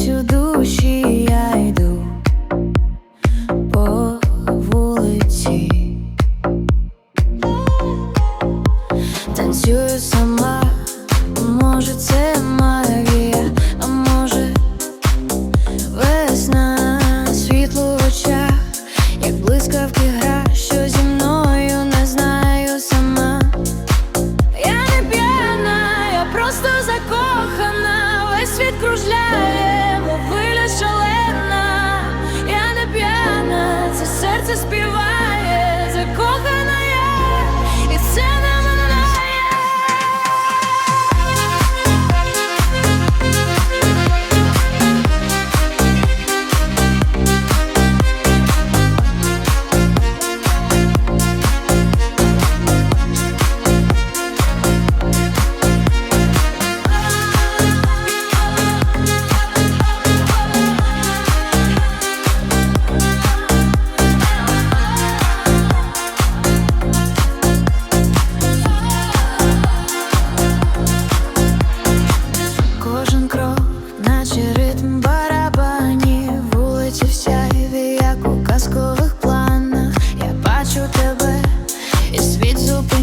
Навстрічу душі я йду по вулиці, танцюю сама, може, це ма. vezes eu penso